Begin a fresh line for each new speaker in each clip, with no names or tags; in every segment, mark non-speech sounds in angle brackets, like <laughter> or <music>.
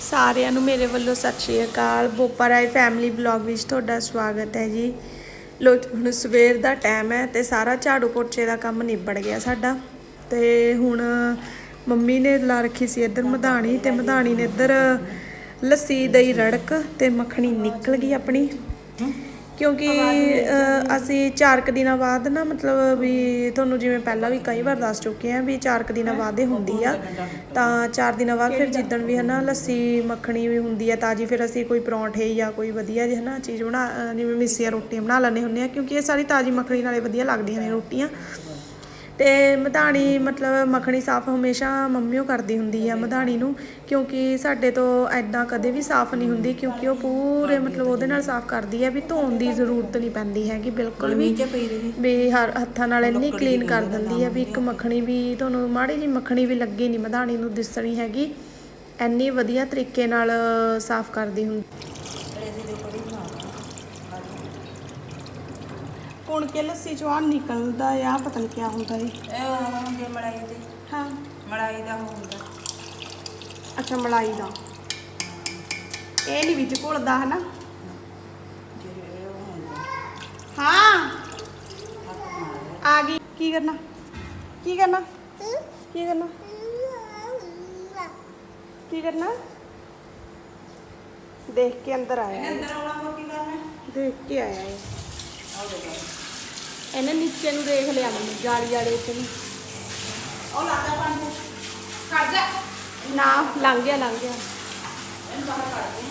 ਸਾਰਿਆਂ ਨੂੰ ਮੇਰੇ ਵੱਲੋਂ ਸਤਿ ਸ਼੍ਰੀ ਅਕਾਲ। ਬੋਪਾ ਰਾਏ ਫੈਮਿਲੀ ਬਲੌਗ ਵਿੱਚ ਤੁਹਾਡਾ ਸਵਾਗਤ ਹੈ ਜੀ। ਲੋ ਹੁਣ ਸਵੇਰ ਦਾ ਟਾਈਮ ਹੈ ਤੇ ਸਾਰਾ ਝਾੜੂ ਪੋਚੇ ਦਾ ਕੰਮ ਨਿਬੜ ਗਿਆ ਸਾਡਾ। ਤੇ ਹੁਣ ਮੰਮੀ ਨੇ ਲਾ ਰੱਖੀ ਸੀ ਇੱਧਰ ਮਧਾਣੀ ਤੇ ਮਧਾਣੀ ਨੇ ਇੱਧਰ ਲੱਸੀ, ਦਹੀਂ, ਰੜਕ ਤੇ ਮੱਖਣੀ ਨਿਕਲ ਗਈ ਆਪਣੀ। ਕਿਉਂਕਿ ਅਸੀਂ ਚਾਰ ਕੁ ਦਿਨਾਂ ਬਾਅਦ ਨਾ ਮਤਲਬ ਵੀ ਤੁਹਾਨੂੰ ਜਿਵੇਂ ਪਹਿਲਾਂ ਵੀ ਕਈ ਵਾਰ ਦੱਸ ਚੁੱਕੇ ਆ ਵੀ ਚਾਰ ਕੁ ਦਿਨਾਂ ਬਾਅਦ ਇਹ ਹੁੰਦੀ ਆ। ਤਾਂ ਚਾਰ ਦਿਨਾਂ ਬਾਅਦ ਫਿਰ ਜਿੱਦਣ ਵੀ ਹਨਾ ਲੱਸੀ ਮੱਖਣੀ ਵੀ ਹੁੰਦੀ ਆ ਤਾਜੀ ਫਿਰ ਅਸੀਂ ਕੋਈ ਪਰੌਂਠੇ ਜਾਂ ਕੋਈ ਵਧੀਆ ਜਿਹੀ ਹਨਾ ਚੀਜ਼ ਬਣਾ ਜਿਵੇਂ ਮਿੱਸੀਆਂ ਰੋਟੀਆਂ ਬਣਾ ਲੈਂਦੇ ਹੁੰਦੇ ਆ ਕਿਉਂਕਿ ਇਹ ਸਾਰੀ ਤਾਜੀ ਮੱਖਣੀ ਨਾਲੇ ਵਧੀਆ ਲੱਗਦੀਆਂ ਨੇ ਰੋਟੀਆਂ। ਤੇ ਮਧਾਣੀ ਮਤਲਬ ਮੱਖਣੀ ਸਾਫ਼ ਹਮੇਸ਼ਾ ਮੰਮੀਓ ਕਰਦੀ ਹੁੰਦੀ ਆ ਮਧਾਣੀ ਨੂੰ ਕਿਉਂਕਿ ਸਾਡੇ ਤੋਂ ਐਦਾਂ ਕਦੇ ਵੀ ਸਾਫ਼ ਨਹੀਂ ਹੁੰਦੀ ਕਿਉਂਕਿ ਉਹ ਪੂਰੇ ਮਤਲਬ ਉਹਦੇ ਨਾਲ ਸਾਫ਼ ਕਰਦੀ ਆ ਵੀ ਧੋਣ ਦੀ ਜ਼ਰੂਰਤ ਨਹੀਂ ਪੈਂਦੀ ਹੈਗੀ ਬਿਲਕੁਲ ਵੀ ਵੀ ਹਰ ਹੱਥਾਂ ਨਾਲ ਇੰਨੀ ਕਲੀਨ ਕਰ ਦਿੰਦੀ ਆ ਵੀ ਇੱਕ ਮੱਖਣੀ ਵੀ ਤੁਹਾਨੂੰ ਮਾੜੀ ਜੀ ਮੱਖਣੀ ਵੀ ਲੱਗੀ ਨਹੀਂ ਮਧਾਣੀ ਨੂੰ ਦਿਸਣੀ ਹੈਗੀ ਇੰਨੀ ਵਧੀਆ ਤਰੀਕੇ ਨਾਲ ਸਾਫ਼ ਕਰਦੀ ਹੁੰਦੀ। ਪੁਣ ਕੇ ਲੱਸੀ ਚੋਂ ਆਹ ਨਿਕਲਦਾ ਆ ਪਤਾ ਨਹੀਂ ਕੀ ਹੁੰਦਾ ਇਹ
ਇਹ ਉਹ ਹੁੰਦੀ ਆ ਮਲਾਈ ਦੀ।
ਹਾਂ।
ਮਲਾਈ ਦਾ ਹੁੰਦਾ।
ਅੱਛਾ ਮਲਾਈ ਦਾ। ਇਹ ਨਹੀਂ ਵਿੱਚ ਘੁਲਦਾ ਹੈ ਨਾ
ਜਿਹੜੇ ਉਹ ਹੁੰਦਾ
ਹਾਂ। ਆ। ਗਈ। ਕੀ ਕਰਨਾ? ਕੀ ਕਰਨਾ? ਕੀ ਕਰਨਾ? ਕੀ ਕਰਨਾ? ਦੇਖ ਕੇ ਅੰਦਰ ਆਇਆ ਇਹ।
ਅੰਦਰ ਆਉਣਾ ਹੋਰ ਕੀ ਕਰਨਾ?
ਦੇਖ ਕੇ ਆਇਆ ਇਹ।
ਆਹ ਦੇਖੋ।
ਇਹਨੇ ਨੀਚੇ ਨੂੰ ਦੇਖ ਲਿਆ ਮੈਨੂੰ ਜਾਲੀ ਵਾਲੇ ਤੇ ਵੀ।
ਉਹ ਲਾਦਾ ਪਾਣੀ ਕੱਢ ਜਾ।
ਨਾ ਲੰਘ ਗਿਆ ਲੰਘ ਗਿਆ।
ਇਹਨੂੰ ਬਾਹਰ ਕੱਢ ਦੇ।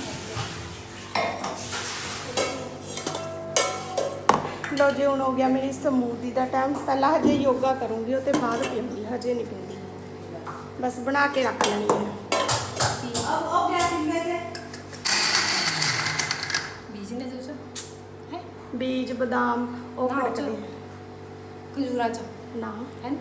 ਲੋ ਜੀ ਹੁਣ ਹੋ ਗਿਆ ਮੇਰੀ ਸਮੂਦੀ ਦਾ ਟਾਈਮ ਪਹਿਲਾਂ ਹਜੇ ਯੋਗਾ ਕਰੂੰਗੀ ਉਹ ਤੇ ਬਾਅਦ ਪੀਉਂਗੀ ਹਜੇ ਨਹੀਂ ਪੀਂਦੀ। ਬਸ ਬਣਾ ਕੇ ਰੱਖ ਲੈਣੀ ਹੈ
ਉਹ ਉਹ ਗਿਆ ਸਿੰਗੇ ਦੇ
ਬੀਜ ਨੇ
ਬੀਜ ਬਦਾਮ ਉਹ
ਨਾ,
ਖੜਕਦੇ
ਖਜੂਰਾ ਚ।
ਨਾ।
ਹੈ?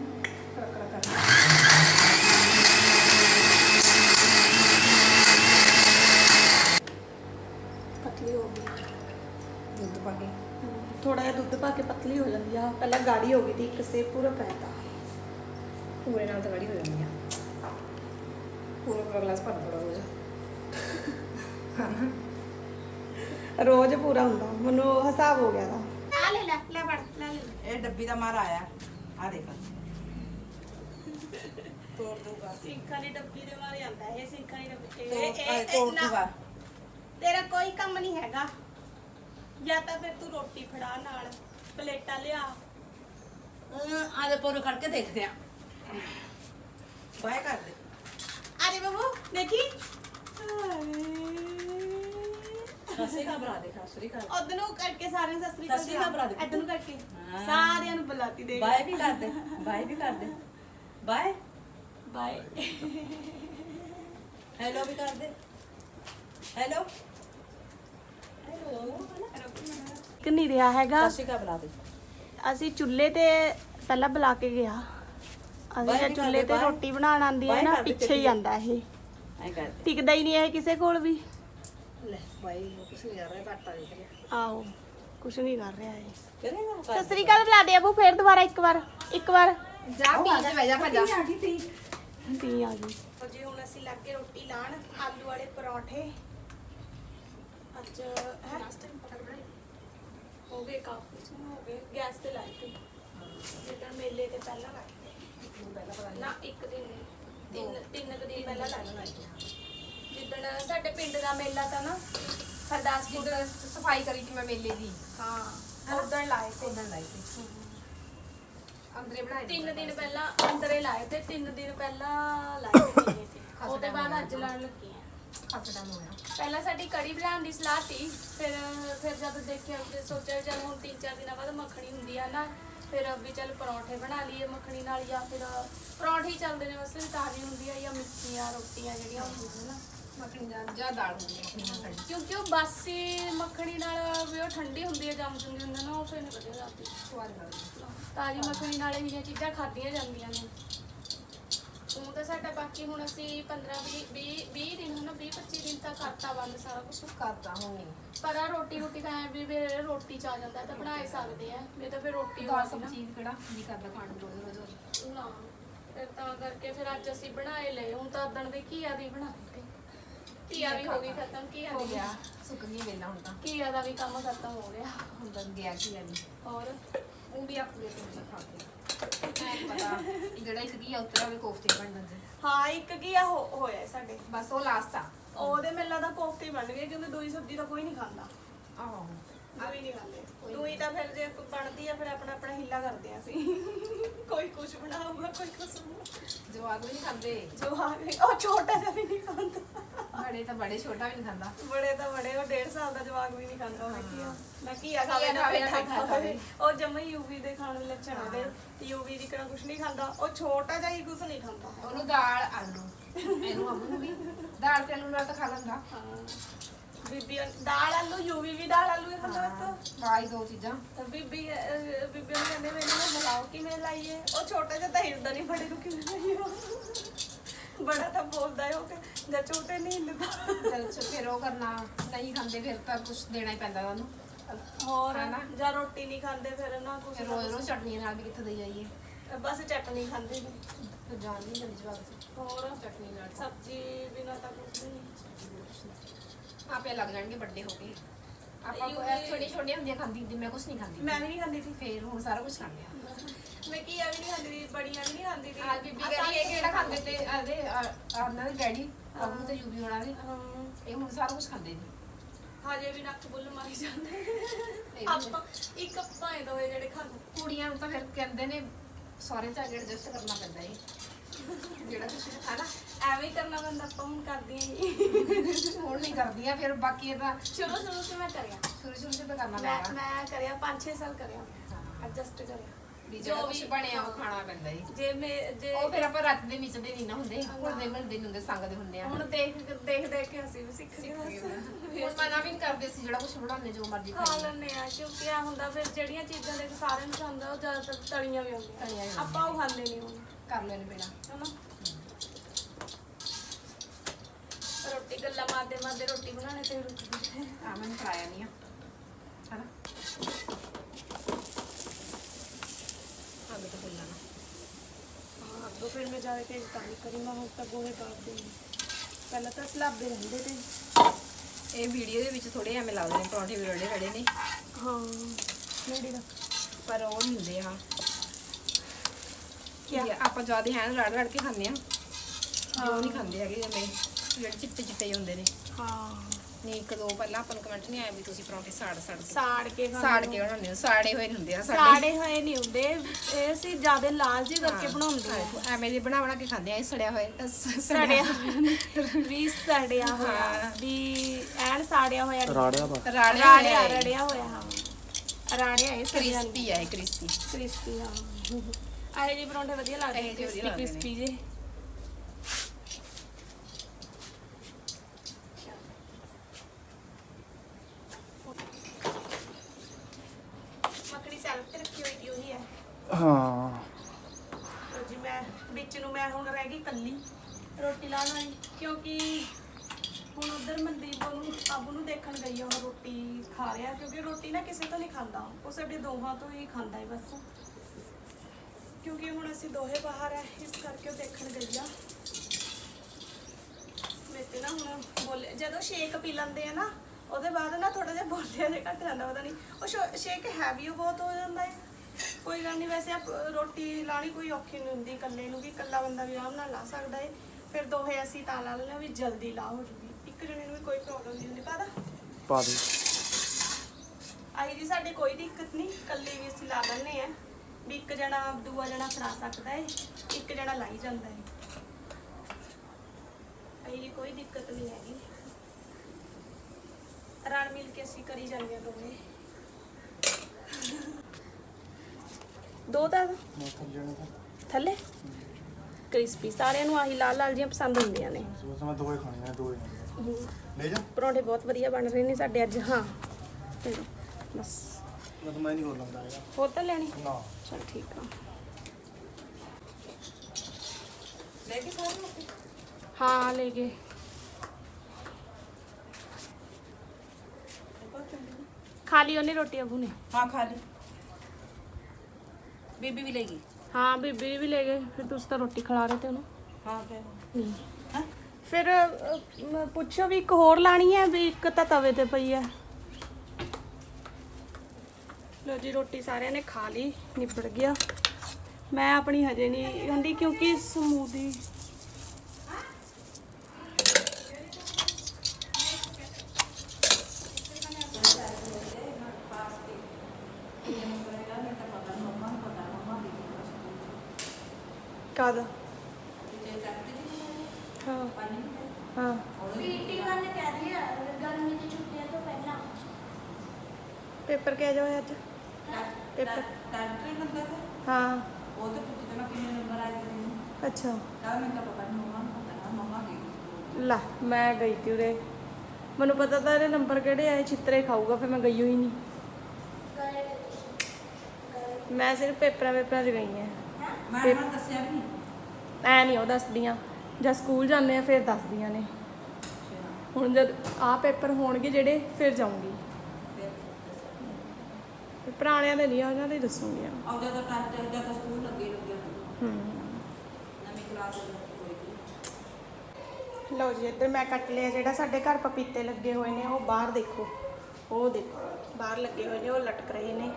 ਪਤਲੀ ਹੋ ਗਈ।
ਦੁੱਧ ਪਾ ਕੇ।
ਥੋੜਾ ਜਿਹਾ ਦੁੱਧ ਪਾ ਕੇ ਪਤਲੀ ਹੋ ਜਾਂਦੀ ਆ। ਪਹਿਲਾਂ ਗਾੜੀ ਹੋ ਗਈ ਸੀ ਇੱਕ ਸੇ ਪੂਰਾ ਪੈਦਾ
ਪੂਰੇ ਨਾਲ ਤਾਂ ਗੜੀ ਹੋ ਜਾਂਦੀ ਆ। ਪੂਰਾ ਪੂਰਾ ਗਲਾਸ ਭਰ ਥੋੜਾ ਰੋਜ਼ <laughs>
ਰੋਜ਼ ਪੂਰਾ ਹੁੰਦਾ ਮੈਨੂੰ ਹਿਸਾਬ ਹੋ ਗਿਆ ਦਾ
ਆ ਲੈ ਲੈ ਲੈ ਫੜ ਲੈ ਲੈ ਇਹ ਡੱਬੀ ਦਾ ਮਾਰ ਆਇਆ ਆ ਦੇਖ ਤੋੜ ਦੂਗਾ
ਸਿੰਖਾਂ ਦੀ ਡੱਬੀ ਦੇ ਮਾਰੇ ਆਂਦਾ ਇਹ ਸਿੰਖਾਂ ਦੀ ਡੱਬੀ
ਤੋੜ ਤੋੜ ਦੂਗਾ
ਤੇਰਾ ਕੋਈ ਕੰਮ ਨਹੀਂ ਹੈਗਾ ਜਾਂ ਤਾਂ ਫਿਰ ਤੂੰ ਰੋਟੀ ਫੜਾ ਨਾਲ ਪਲੇਟਾਂ ਲਿਆ
ਆ ਦੇ ਪੋਰੇ ਖੜ ਕੇ ਦੇਖਦੇ ਆ ਬਾਏ ਕਰ ਦੇ
ਆ ਦੇ ਬਾਬੂ ਦੇਖੀ
ਖਸੇ ਘਬਰਾ ਦੇ ਖਸਰੀ ਕਰ
ਉਧਰ ਨੂੰ ਕਰਕੇ ਸਾਰਿਆਂ ਨੂੰ ਸਤਿ ਸ੍ਰੀ
ਸਤਿ ਸ੍ਰੀ ਅਕਾਲ ਬੁਲਾ ਦੇ।
ਇੱਧਰ ਨੂੰ ਕਰਕੇ
ਹਾਂ।
ਸਾਰਿਆਂ ਨੂੰ ਬੁਲਾਤੀ ਦੇ
ਬਾਏ ਵੀ ਕਰ ਦੇ ਬਾਏ ਵੀ ਕਰ ਦੇ ਬਾਏ।
ਬਾਏ।
ਹੈਲੋ ਵੀ ਕਰ ਦੇ ਹੈਲੋ
ਕਿ ਨਹੀਂ ਰਿਹਾ ਹੈਗਾ?
ਖਸਰੀ ਘਬਰਾ ਦੇ।
ਅਸੀਂ ਚੁੱਲ੍ਹੇ ਤੇ ਪਹਿਲਾਂ ਬੁਲਾ ਕੇ ਗਿਆ। ਅਸੀਂ
ਵੀ
ਚੁੱਲ੍ਹੇ
ਕਰਦੇ
ਤੇ। ਰੋਟੀ ਬਣਾਉਣ ਆਂਦੀ ਹੈ ਨਾ
ਕਰਦੇ
ਪਿੱਛੇ ਹੀ
ਚੱਲੀਏ।
ਆਂਦਾ ਇਹ।
ਐ ਕਰ ਦੇ
ਟਿਕਦਾ ਹੀ ਨਹੀਂ ਇਹ ਕਿਸੇ ਕੋਲ ਵੀ।
ਲੈ ਬਾਈ ਕੁਛ ਨਹੀਂ ਕਰ ਰਿਹਾ ਘਾਟਾ ਦੇਖ ਰਿਹਾ।
ਆਓ ਕੁਛ ਨਹੀਂ ਕਰ ਰਿਹਾ ਇਹ।
ਕਰੇਗਾ
ਸਤਿ ਸ੍ਰੀ ਅਕਾਲ ਬੁਲਾ ਦੇ ਅਬੂ ਫੇਰ ਦੁਬਾਰਾ ਇੱਕ ਵਾਰ ਇੱਕ ਵਾਰ।
ਜਾ ਪੀ ਜਾ ਜਾ ਭੱਜਾ
ਤੀ ਆ ਗਈ ਜੀ ਹੁਣ ਅਸੀਂ ਲੱਗ ਕੇ ਰੋਟੀ ਲਾਣ ਆਲੂ ਵਾਲੇ ਪਰੌਂਠੇ। ਅੱਜ ਹੈ? ਹੋ ਗਏ ਕਾਫੀ ਹੋ ਗਏ ਗੈਸ ਤੇ ਲਾਏ ਤੇ। ਜਿੱਦਣ ਮੇਲੇ ਤੇ ਪਹਿਲਾਂ ਲਾਏ। ਤੇ। ਨਾ ਇੱਕ ਦਿਨ ਨਹੀਂ, ਤਿੰਨ ਤਿੰਨ ਕੁ ਦਿਨ ਪਹਿਲਾਂ ਲਾਏ। ਜਿੱਦਣ ਸਾਡੇ ਪਿੰਡ ਦਾ ਮੇਲਾ ਤਾਂ ਨਾ ਹਰਦਾਸਪੁਰ
ਜਿੱਦਾਂ ਸਫ਼ਾਈ ਕਰੀ ਸੀ ਮੈਂ ਮੇਲੇ ਦੀ।
ਹਾਂ ਉਦੋਂ ਲਾਏ ਤੇ
ਉਦੋਂ ਲਾਈ ਸੀ। ਅੰਦਰੇ ਬਣਾਏ ਸੀ।
ਤਿੰਨ ਦਿਨ ਪਹਿਲਾਂ ਅੰਦਰੇ ਲਾਏ ਤੇ ਤਿੰਨ ਦਿਨ ਪਹਿਲਾਂ ਲਾਏ ਤੇ। ਤੇ ਉਹਦੇ ਬਾਅਦ ਅੱਜ ਲਾਣ ਲੱਗੀ ਆ।
ਖਾਸਾ ਟਾਈਮ ਹੋਇਆ।
ਪਹਿਲਾਂ ਸਾਡੀ ਕੜੀ ਬਣਾਉਣ ਦੀ ਸਲਾਹ ਸੀ ਫਿਰ ਫਿਰ ਜਦ ਦੇਖਿਆ ਤੇ ਸੋਚਿਆ ਚਲ ਹੁਣ ਤਿੰਨ ਚਾਰ ਦਿਨਾਂ ਬਾਅਦ ਮੱਖਣੀ ਹੁੰਦੀ ਆ ਨਾ ਫਿਰ ਵੀ ਚਲ ਪਰੌਂਠੇ ਬਣਾ ਲਈਏ ਮੱਖਣੀ ਨਾਲ ਜਾਂ ਫਿਰ ਪਰੌਂਠੇ ਹੀ ਚੱਲਦੇ ਨੇ ਵੈਸੇ ਵੀ ਤਾਜ਼ੀ ਹੁੰਦੀ ਆ ਜਾਂ ਮਿੱਸੀਆਂ ਰੋਟੀਆਂ ਜਿਹੜੀਆਂ ਹੁੰਦੀਆਂ ਨਾ।
ਮੱਖਣੀ ਜਾਂ ਜਾਂ ਦਾਲ ਹੁੰਦੀ ਹੈ। ਮੱਖਣੀ ਨਾਲ ਸਾਡੀ
ਕਿਉਂਕਿ ਉਹ ਬਾਸੀ ਮੱਖਣੀ ਨਾਲ ਵੀ ਉਹ ਠੰਡੀ ਹੁੰਦੀ ਹੈ ਜੰਮ ਜਾਂਦੀ ਹੁੰਦੀ ਨਾ ਉਹ ਫਿਰ ਨਹੀਂ ਵਧੀਆ ਲੱਗਦੀ।
ਸਵਾਦ ਲੱਗਦੀ
ਤਾਜ਼ੀ ਮੱਖਣੀ ਨਾਲ ਇਹ ਜਿਹੀਆਂ ਚੀਜ਼ਾਂ ਖਾਧੀਆਂ ਜਾਂਦੀਆਂ ਨੇ। ਉਹ ਤਾਂ ਸਾਡਾ ਬਾਕੀ ਹੁਣ ਅਸੀਂ 15 20 20 ਦਿਨ ਹੁਣ 20 25 ਦਿਨ ਤੱਕ ਕਰਤਾ ਬੰਦ ਸਾਰਾ ਕੁਝ
ਕਰਦਾ ਹੁਣ।
ਪਰ ਆ ਰੋਟੀ ਰੋਟੀ ਤਾਂ ਐਂ ਵੀ ਵੀ ਰੋਟੀ ਚ ਆ ਜਾਂਦਾ ਤਾਂ ਬਣਾ ਹੀ ਸਕਦੇ ਆ। ਨਹੀਂ ਤਾਂ ਫਿਰ ਰੋਟੀ
ਦਾਲ
ਹੋਣੀ ਨਾ।
ਸਬਜ਼ੀ ਕਿਹੜਾ ਜੀ ਕਰਦਾ ਖਾਣ ਨੂੰ ਰੋਜ਼ ਰੋਜ਼
ਨਾ ਫਿਰ ਤਾਂ ਕਰਕੇ ਫਿਰ ਅੱਜ ਅਸੀਂ ਬਣਾਏ ਲਏ। ਹੁਣ ਤਾਂ ਦਣ ਦੇ ਘੀਆ ਦੀ ਬਣਾਉਂਗੇ ਕੀਆ ਵੀ ਹੋ ਗਈ ਖਤਮ ਕੀਆ
ਹੋ ਗਿਆ ਸੁੱਕ ਗਈ ਵੇਲਾ ਹੁਣ ਤਾਂ।
ਕੀਆ ਦਾ ਵੀ ਕੰਮ ਖਤਮ ਹੋ ਗਿਆ
ਹੁਣ ਤਾਂ ਗਿਆ ਕੀ ਆ ਜੀ
ਹੋਰ?
ਉਹ ਵੀ ਆਪਣੇ ਤੋਂ ਖਾ ਕੇ। ਜਿਹੜਾ ਇੱਕ ਕੀ ਆ ਉਤਰਾ ਵੀ ਕੋਫਤੇ ਬਣ ਜਾਂਦੇ।
ਹਾਂ ਇੱਕ ਕੀਆ ਹੋ- ਹੋਇਆ ਸਾਡੇ।
ਬਸ ਉਹ ਲਾਸਟ ਆ।
ਉਹਦੇ ਮੇਲਾ ਦਾ ਕੋਫਤੇ ਬਣ ਗਏ ਕਿਉਂਕਿ ਦੂਈ ਸਬਜ਼ੀ ਤਾਂ ਕੋਈ ਨਹੀਂ ਖਾਂਦਾ।
ਆਹੋ।
ਦੂਈ ਨਹੀਂ ਖਾਂਦੇ। ਦੂਈ ਤਾਂ ਫਿਰ ਜੇ ਬਣਦੀ ਆ ਫਿਰ ਆਪਣਾ ਆਪਣਾ ਹਿੱਲਾ ਕਰਦੇ ਆ ਅਸੀਂ। ਕੋਈ ਕੁਝ ਬਣਾਊਗਾ ਕੋਈ ਕੁਝ
ਜਵਾਕ ਵੀ ਨਹੀਂ ਖਾਂਦੇ।
ਜੋ ਆ ਗਈ ਉਹ ਛੋਟਾ ਜਿਹਾ ਵੀ ਨਹੀਂ ਖਾਂਦਾ।
ਬੜੇ ਤਾਂ ਬੜੇ ਛੋਟਾ ਵੀ ਨਹੀਂ ਖਾਂਦਾ।
ਬੜੇ ਤਾਂ ਬੜੇ ਉਹ 1.5 ਸਾਲ ਦਾ ਜਵਾਕ ਵੀ ਨਹੀਂ ਖਾਂਦਾ ਉਹ ਕੀ ਆ ਨਾ ਕੀ ਆ ਖਾਵੇ ਨਾ ਪੇਠਾ ਖਾਵੇ। ਉਹ ਜਮਾ ਯੂਵੀ ਦੇ ਖਾਣ ਲੱਛਣ ਉਹਦੇ ਯੂਵੀ ਦੀ ਕਿਹੜਾ ਕੁਝ ਨਹੀਂ ਖਾਂਦਾ। ਉਹ ਛੋਟਾ ਜਿਹਾ ਹੀ ਕੁਝ ਨਹੀਂ ਖਾਂਦਾ।
ਉਹਨੂੰ ਦਾਲ ਆਲੂ। ਇਹਨੂੰ ਅਮੂ ਨੂੰ ਵੀ। ਦਾਲ ਤੇ ਆਲੂ ਨਾਲ ਤਾਂ ਖਾ ਲੈਂਦਾ।
ਬੀਬੀ ਦਾਲ ਆਲੂ ਯੂਵੀ ਵੀ ਦਾਲ ਆਲੂ ਹੀ ਖਾਂਦਾ ਬਸ।
ਵਾਈ ਦੋ ਚੀਜ਼ਾਂ।
ਤਾਂ ਬੀਬੀ ਬੀਬੀ ਨੂੰ ਕਹਿੰਦੇ ਮੈਨੂੰ ਨਾ ਬੁਲਾਓ ਕਿਵੇਂ ਲਾਈਏ? ਉਹ ਛੋਟਾ ਜਿਹਾ ਤਾਂ ਹਿਰਦਾ ਨਹੀਂ ਬੜੇ ਨੂੰ ਕਿਵੇਂ ਲਾਈਏ ਬੜਾ ਤਾਂ ਬੋਲਦਾ ਹੈ ਉਹ ਕਿ ਜਾਂ ਛੋਟੇ ਨਹੀਂ ਹਿੱਲਦਾ
ਚਲ ਚ ਫਿਰ ਉਹ ਕਰਨਾ ਨਹੀਂ ਖਾਂਦੇ ਫਿਰ ਤਾਂ ਕੁਝ ਦੇਣਾ ਹੀ ਪੈਂਦਾ ਉਹਨੂੰ
ਹੋਰ
ਹਨਾ?
ਜਾਂ ਰੋਟੀ ਨਹੀਂ ਖਾਂਦੇ ਫਿਰ ਨਾ ਕੁਝ
ਫਿਰ ਰੋਜ਼ ਰੋਜ਼ ਚਟਨੀ ਨਾਲ ਵੀ ਕਿੱਥੇ ਦੇ ਜਾਈਏ?
ਬਸ ਚਟਨੀ ਖਾਂਦੇ ਨੇ।
ਜਾਣ ਨਹੀਂ ਜਾਂਦੀ ਜਵਾਕ।
ਹੋਰ?
ਚਟਨੀ ਨਾਲ।
ਸਬਜ਼ੀ ਬਿਨਾ ਤਾਂ ਕੁਝ ਨਹੀਂ।
ਆਪੇ ਲੱਗ ਜਾਣਗੇ ਵੱਡੇ ਹੋ ਕੇ। ਆਪਾਂ
ਯੂ-
ਛੋਟੀ ਛੋਟੀਆਂ ਹੁੰਦੀਆਂ ਖਾਂਦੀ ਹੁੰਦੀ ਮੈਂ ਕੁਝ ਨਹੀਂ ਖਾਂਦੀ।
ਮੈਂ ਵੀ ਨਹੀਂ ਖਾਂਦੀ ਸੀ।
ਫਿਰ ਹੁਣ ਸਾਰਾ ਕੁਝ ਖਾਂਦੇ ਆ।
ਮੈਂ ਕੀ ਆ ਵੀ ਨਹੀਂ ਖਾਂਦੀ ਬੜੀਆਂ ਵੀ ਨਹੀਂ ਖਾਂਦੀ ਸੀ
ਆ ਬੀਬੀ ਕਹਿੰਦੀ ਇਹ ਕਿਹੜਾ ਖਾਂਦੇ ਤੇ ਆਦੇ ਆਨਾਂ ਦੇ ਡੈਡੀ ਅਬੂ ਤੇ ਯੂਬੀ ਹੋਣਾ ਦੇ
ਹਾਂ।
ਇਹ ਹੁਣ ਸਾਰਾ ਕੁਝ ਖਾਂਦੇ ਨੇ।
ਹਜੇ ਵੀ ਨੱਕ ਬੁੱਲ ਮਾਰੀ ਜਾਂਦੇ ਆਪਾਂ ਇੱਕ ਭਾਏ ਦੋਏ ਜਿਹੜੇ ਖਾਂਦੇ
ਕੁੜੀਆਂ ਨੂੰ ਤਾਂ ਫਿਰ ਕਹਿੰਦੇ ਨੇ ਸਾਰੇ ਚ ਐਡਜਸਟ ਕਰਨਾ ਪੈਂਦਾ ਏ। ਜਿਹੜਾ ਤੁਸੀਂ ਖਾਣਾ।
ਐਵੇਂ ਹੀ ਕਰਨਾ ਪੈਂਦਾ ਆਪਾਂ ਹੁਣ ਕਰਦੀਆਂ ਹੀ
ਹੁਣ ਨਹੀਂ ਕਰਦੀਆਂ ਫਿਰ ਬਾਕੀ ਇਹਦਾ
ਸ਼ੁਰੂ ਸ਼ੁਰੂ ਤੋਂ ਮੈਂ ਕਰਿਆ।
ਸ਼ੁਰੂ ਸ਼ੁਰੂ ਤਾਂ ਕਰਨਾ
ਮੈਂ ਮੈਂ ਕਰਿਆ 5-6 ਸਾਲ ਕਰਿਆ। ਐਡਜਸਟ ਕਰਿਆ।
ਵੀ ਜਿਹੜਾ ਕੁਝ ਬਣਿਆ ਉਹ ਖਾਣਾ ਪੈਂਦਾ ਏ
ਜੇ ਮੈਂ ਜੇ
ਉਹ ਫਿਰ ਆਪਾਂ ਰਾਤ ਦੇ ਮਿੱਚਦੇ ਨਹੀਂ ਨਾ ਹੁੰਦੇ। ਹੁਣ ਦੇ ਮਿਲਦੇ ਨਹੀਂ ਹੁੰਦੇ ਸੰਗਦੇ ਹੁੰਦੇ ਆ।
ਹੁਣ ਦੇਖ ਦੇਖ ਦੇਖ ਕੇ ਅਸੀਂ ਵੀ ਸਿੱਖ ਗਏ ਬਸ।
ਹੁਣ ਮਨਾ ਵੀ ਨਹੀਂ ਕਰਦੇ ਸੀ ਜਿਹੜਾ ਕੁਝ ਬਣਾਉਂਦੇ ਜੋ ਮਰਜ਼ੀ
ਖਾ
ਖਾਈਏ।
ਲੈਂਦੇ ਆ ਕਿਉਂਕਿ ਆ ਹੁੰਦਾ ਫਿਰ ਜਿਹੜੀਆਂ ਚੀਜ਼ਾਂ ਦੇ ਸਾਰਿਆਂ ਨੂੰ ਖਾਂਦਾ ਉਹ ਜ਼ਿਆਦਾਤਰ ਤਲੀਆਂ ਵੀ
ਤਲੀਆਂ
ਹੁੰਦੀਆਂ
ਵੀ
ਆਪਾਂ ਉਹ ਖਾਂਦੇ ਨਹੀਂ ਹੁਣ।
ਕਰ ਲੈਣੇ ਪੈਣਾ
ਹਨਾ? ਰੋਟੀ ਗੱਲਾਂ ਮਾਰਦੇ ਮਾਰਦੇ ਰੋਟੀ ਬਣਾਉਣੇ ਤੇ ਰੁਕ
ਆ ਮੈਨੂੰ ਫਰਾਇਆ ਨਹੀਂ ਆ ਹਨਾ ਅੱਗ ਤਾਂ ਫੁੱਲਣਾ
ਅੱਗੋਂ ਫਿਰ ਮੈਂ ਜਾ ਕੇ ਤੇਜ਼ ਤਾਂ ਨਹੀਂ ਕਰੀ ਮੈਂ ਹੁਣ ਤਾਂ ਗੋਹੇ ਪਾਉਂਦੀ ਨਹੀਂ ਪਹਿਲਾਂ ਤਾਂ ਸਲਾਬੇ ਰਹਿੰਦੇ ਤੇ।
ਇਹ ਵੀਡੀਓ ਦੇ ਵਿੱਚ ਥੋੜੇ ਐਵੇਂ ਲੱਗਦੇ ਨੇ ਪਰੌਂਠੇ ਵੀ ਰੜੇ ਰੜੇ ਨੇ।
ਹਾਂ ਮੇਰੀ ਦਾ
ਪਰ ਉਹ ਨਹੀਂ ਹੁੰਦੇ ਆ? ਕੀ ਆਪਾਂ ਜ਼ਿਆਦਾ ਹੈ ਰੜ ਰੜ ਕੇ ਖਾਂਦੇ ਆ। ਜੋ ਨਹੀਂ ਖਾਂਦੇ ਹੈਗੇ ਜਿਵੇਂ ਜਿਹੜੇ ਚਿੱਟੇ ਚਿੱਟੇ ਹੁੰਦੇ ਨੇ।
ਹਾਂ।
ਨਹੀਂ ਇੱਕ ਦੋ ਪਹਿਲਾਂ ਆਪਾਂ ਨੂੰ ਕਮੈਂਟ ਨਹੀਂ ਆਇਆ ਵੀ ਤੁਸੀਂ ਪਰੌਂਠੇ ਸਾੜ ਸਾੜ ਕੇ
ਸਾੜ ਕੇ ਖਾਂਦੇ
ਸਾੜ ਕੇ ਬਣਾਉਂਦੇ ਹੋ ਸਾੜੇ ਹੋਏ ਨੀ ਹੁੰਦੇ ਆ ਸਾਡੇ।
ਸਾੜੇ ਹੋਏ ਨਹੀਂ ਹੁੰਦੇ। ਇਹ ਅਸੀਂ ਜ਼ਿਆਦਾ ਲਾਲ ਜੀ ਕਰਕੇ ਬਣਾਉਂਦੇ ਆ।
ਹਾਂ, ਐਵੇਂ ਦੇ ਬਣਾ ਬਣਾ ਕੇ ਖਾਂਦੇ ਆ ਇਹ ਸੜਿਆ ਹੋਇਆ ਸ-
ਸੜਿਆ ਵੀ ਸੜਿਆ ਹੋਇਆ।
ਹਾਂ।
ਵੀ ਐਨ ਸਾੜਿਆ ਹੋਇਆ। ਨੀ।
ਰਾੜਿਆ ਵਾ।
ਰਾੜੇ
ਰਾੜਿਆ ਰੜਿਆ ਹੋਇਆ ਹਾਂ। ਰਾੜਿਆ ਇਹ ਸੜਿਆ
ਕ੍ਰਿਸਪੀ ਆ ਇਹ ਕ੍ਰਿਸਪੀ।
ਕ੍ਰਿਸਪੀ ਹਾਂ। ਆਏ ਜੀ ਪਰੌਂਠੇ ਵਧੀਆ ਲੱਗਦੇ
ਇਹੋ ਜਿਹੇ ਵਧੀਆ
ਕ੍ਰਿਸਪੀ
ਲੱਗਦੇ।
ਕ੍ਰਿਸਪੀ ਜੇ ਮੱਕੜੀ ਸੈਲਫ ਤੇ ਰੱਖੀ ਹੋਈ ਦੀ ਉਹੀ ਹੈ।
ਹਾਂ।
ਲਓ ਜੀ ਮੈਂ ਵਿੱਚ ਨੂੰ ਮੈਂ ਹੁਣ ਰਹਿ ਗਈ ਕੱਲੀ ਰੋਟੀ ਲਾਉਣ ਵਾਲੀ ਕਿਉਂਕਿ ਹੁਣ ਉਧਰ ਮਨਦੀਪ ਨੂੰ ਆਬੂ ਨੂੰ ਦੇਖਣ ਗਈ ਆ ਉਹ ਰੋਟੀ ਖਾ ਰਿਹਾ ਕਿਉਂਕਿ ਰੋਟੀ ਨਾ ਕਿਸੇ ਤੋਂ ਨਹੀਂ ਖਾਂਦਾ। ਉਹ ਸਾਡੇ ਦੋਹਾਂ ਤੋਂ ਹੀ ਖਾਂਦਾ ਹੈ ਬਸ। ਕਿਉਂਕਿ ਹੁਣ ਅਸੀਂ ਦੋਹੇ ਬਾਹਰ ਆ ਇਸ ਕਰਕੇ ਉਹ ਦੇਖਣ ਗਈ ਆ। ਮੇਰੇ ਤੇ ਨਾ ਹੁਣ ਬੋਲੇ ਜਦੋਂ ਸ਼ੇਕ ਪੀ ਲੈਂਦੇ ਆ ਨਾ ਉਹਦੇ ਬਾਅਦ ਨਾ ਥੋੜਾ ਜਿਹਾ ਬੋਲਿਆ ਜਿਹਾ ਘੱਟ ਜਾਂਦਾ ਪਤਾ ਨਹੀਂ ਉਹ ਸ਼ੇਕ ਹੈਵੀ ਬਹੁਤ ਹੋ ਜਾਂਦਾ ਹੈ ਕੋਈ ਗੱਲ ਨਹੀਂ ਵੈਸੇ ਆਪ ਰੋਟੀ ਲਾਣੀ ਕੋਈ ਔਖੀ ਨਹੀਂ ਹੁੰਦੀ ਇਕੱਲੇ ਨੂੰ ਵੀ ਇਕੱਲਾ ਬੰਦਾ ਵੀ ਆਰਾਮ ਨਾਲ ਲਾ ਸਕਦਾ ਹੈ ਫਿਰ ਦੋਹੇ ਅਸੀਂ ਤਾਂ ਲਾ ਲੈਣਾ ਵੀ ਜਲਦੀ ਲਾ ਹੋ ਜੂਗੀ। ਇੱਕ ਜਣੇ ਨੂੰ ਵੀ ਕੋਈ ਪ੍ਰੋਬਲਮ ਨਹੀਂ ਹੁੰਦੀ। ਪਤਾ
ਪਾ ਦੇ।
ਆਈ ਜੀ ਸਾਡੇ ਕੋਈ ਦਿੱਕਤ ਨਹੀਂ ਇਕੱਲੇ ਵੀ ਅਸੀਂ ਲਾ ਲੈਂਦੇ ਆ ਵੀ ਇੱਕ ਜਣਾ ਦੂਆ ਜਣਾ ਫੜਾ ਸਕਦਾ ਹੈ ਇੱਕ ਜਣਾ ਲਾਈ ਜਾਂਦਾ ਹੈ ਆਈ ਜੀ ਕੋਈ ਦਿੱਕਤ ਨਹੀਂ ਹੈਗੀ। ਰਲ ਮਿਲ ਕੇ ਅਸੀਂ ਕਰੀ ਜਾਂਦੇ ਆ ਦੋਵੇਂ। ਦੋ ਤਾਂ
ਮੈਂ ਥੱਲੇ ਜਾਣਾ ਤਾਂ।
ਥੱਲੇ? ਕ੍ਰਿਸਪੀ ਸਾਰਿਆਂ ਨੂੰ ਆਹੀ ਲਾਲ ਲਾਲ ਜੀਆਂ ਪਸੰਦ ਹੁੰਦੀਆਂ ਨੇ।
ਸੋਚ ਮੈਂ ਦੋਏ ਖਾਣੀਆਂ ਦੋਏ ਨੇ ਲੈ ਜਾ।
ਪਰੌਂਠੇ ਬਹੁਤ ਵਧੀਆ ਬਣ ਰਹੇ ਨੇ ਸਾਡੇ ਅੱਜ ਹਾਂ। ਬਸ।
ਮੈਂ ਤਾਂ ਮੈਂ ਨਹੀਂ ਹੋਰ ਲੰਦਾ ਹੈਗਾ।
ਹੋਰ ਤਾਂ ਲੈਣੀ?
ਨਾ।
ਚਲ ਠੀਕ ਆ।
ਲੈ ਕੇ ਸਾਰੇ
ਹਾਂ ਲੈ ਗਏ। ਖਾ ਲਈ ਉਹਨੇ ਰੋਟੀ ਅਬੂ ਨੇ।
ਹਾਂ ਖਾ ਲਈ। ਬੀਬੀ ਵੀ ਲੈ ਗਈ।
ਹਾਂ ਬੀਬੀ ਵੀ ਲੈ ਗਏ। ਫਿਰ ਤੁਸੀਂ ਤਾਂ ਰੋਟੀ ਖਿਲਾ ਰਹੇ ਤੇ ਉਹਨੂੰ।
ਹਾਂ ਫਿਰ। ਹਾਂ।
ਫਿਰ ਪੁੱਛੋ ਵੀ ਇੱਕ ਹੋਰ ਲਾਣੀ ਹੈ ਵੀ ਇੱਕ ਤਾਂ ਤਵੇ ਤੇ ਪਈ ਹੈ। ਲੋ ਜੀ ਰੋਟੀ ਸਾਰਿਆਂ ਨੇ ਖਾ ਲਈ ਨਿਬੜ ਗਿਆ। ਮੈਂ ਆਪਣੀ ਹਜੇ ਨਹੀਂ ਖਾਂਦੀ ਕਿਉਂਕਿ ਸਮੂਦੀ ਕਦ ਹਾਂ। ਹਾਂ।
ਪੀਟੀ ਵਾਲੇ ਕਹਿ ਰਹੀ ਆ ਗਰਮੀ ਦੀ ਛੁੱਟੀਆਂ ਤੋਂ ਪਹਿਲਾਂ
ਪੇਪਰ ਕਿਹ ਜਾਓ ਅੱਜ? ਪੇਪਰ।
ਡਾਕਟਰ ਨੰਬਰ
ਹਾਂ।
ਉਹ ਤੇ ਪੁੱਛਦੇ ਮੈਂ ਕਿੰਨੇ ਨੰਬਰ ਆਏ ਤੇਰੇ
ਅੱਛਾ।
ਕੱਲ ਮੈਂ ਤਾਂ ਪਤਾ ਨਹੀਂ ਮੰਮਾ ਨੂੰ ਪਤਾ ਨਾ ਗਈ
ਲੈ, ਮੈਂ ਗਈ ਤੀ ਉਰੇ। ਮੈਨੂੰ ਪਤਾ ਤਾਂ ਇਹਦੇ ਨੰਬਰ ਕਿਹੜੇ ਆਏ ਚਿੱਤਰੇ ਖਾਊਗਾ, ਫਿਰ ਮੈਂ ਗਈ ਹੋਈ ਨਹੀਂ ਮੈਂ ਸਿਰਫ ਪੇਪਰਾਂ ਪੇਪਰਾਂ 'ਚ ਗਈ ਹਾਂ
ਦੱਸਿਆ ਵੀ ਨਹੀਂ
ਐ ਨਹੀਂ ਉਹ ਦੱਸਦੀਆਂ। ਜਦ ਸਕੂਲ ਜਾਂਦੇ ਆ ਫਿਰ ਦੱਸਦੀਆਂ ਨੇ। ਹੁਣ ਜਦ ਆਹ ਪੇਪਰ ਹੋਣਗੇ ਜਿਹੜੇ ਫਿਰ ਜਾਊਂਗੀ।
ਫਿਰ
ਪੁਰਾਣਿਆਂ ਦੇ ਨਹੀਂ ਆ, ਉਹਨਾਂ ਦੇ ਦੱਸੂਗੀ
ਆਉ ਜਦੋਂ ਟਾਈਮ ਤੇ ਜਦੋਂ ਸਕੂਲ ਲੱਗੇ ਲੱਗੇ
ਹੂੰ।
ਨਵੀਂ ਕਲਾਸ ਹੋਈ
ਲਓ ਜੀ ਇੱਧਰ ਮੈਂ ਕੱਟ ਲਿਆ ਜਿਹੜਾ ਸਾਡੇ ਘਰ ਪਪੀਤੇ ਲੱਗੇ ਹੋਏ ਨੇ ਉਹ ਬਾਹਰ ਦੇਖੋ। ਉਹ ਦੇਖੋ ਬਾਹਰ ਲੱਗੇ ਹੋਏ ਨੇ ਉਹ ਲਟਕ ਰਹੇ ਨੇ।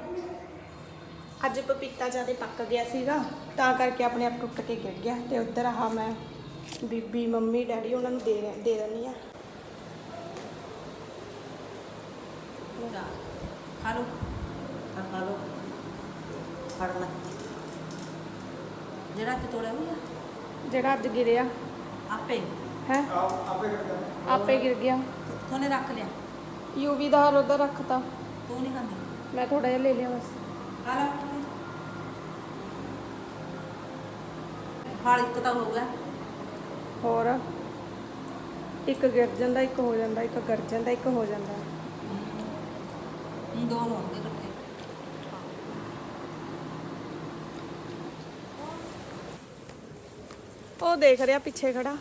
ਅੱਜ ਪਪੀਤਾ ਜ਼ਿਆਦਾ ਪੱਕ ਗਿਆ ਸੀਗਾ ਤਾਂ ਕਰਕੇ ਆਪਣੇ ਆਪ ਟੁੱਟ ਕੇ ਗਿਰ ਗਿਆ ਤੇ ਉੱਧਰ ਆਹ ਮੈਂ ਬੀਬੀ ਮੰਮੀ ਡੈਡੀ ਉਹਨਾਂ ਨੂੰ ਦੇ ਦੇ ਦਿੰਦੀ ਆ
ਜਾ ਖਾ ਲਓ। ਆ ਖਾ ਲਓ। ਫੜ ਲੈ। ਜਿਹੜਾ ਕਿ ਤੋੜਿਆ ਹੋਇਆ।
ਜਿਹੜਾ ਅੱਜ ਗਿਰਿਆ।
ਆਪੇ।
ਹੈ? ਆਪੇ ਗਿਰ ਗਿਆ।
ਤੋਨੇ ਰੱਖ ਲਿਆ।
ਯੂਵੀ ਦਾ ਹਰ ਉਹਦਾ ਰੱਖਤਾ।
ਤੂੰ ਨਹੀਂ ਖਾਂਦੀ।
ਮੈਂ ਥੋੜਾ ਜਿਹਾ ਲੈ ਲਿਆ ਬਸ।
ਖਾ ਹਾਲ ਇੱਕ ਤਾਂ ਹੋ ਗਿਆ।
ਹੋਰ? ਇੱਕ ਗਿਰ ਜਾਂਦਾ ਇੱਕ ਹੋ ਜਾਂਦਾ ਇੱਕ ਗਰ ਜਾਂਦਾ ਇੱਕ ਹੋ ਜਾਂਦਾ।
ਹੁਣ ਦੋ ਹੋਣਗੇ ਇਕੱਠੇ।
ਉਹ ਦੇਖ ਰਿਹਾ ਪਿੱਛੇ ਖੜਾ।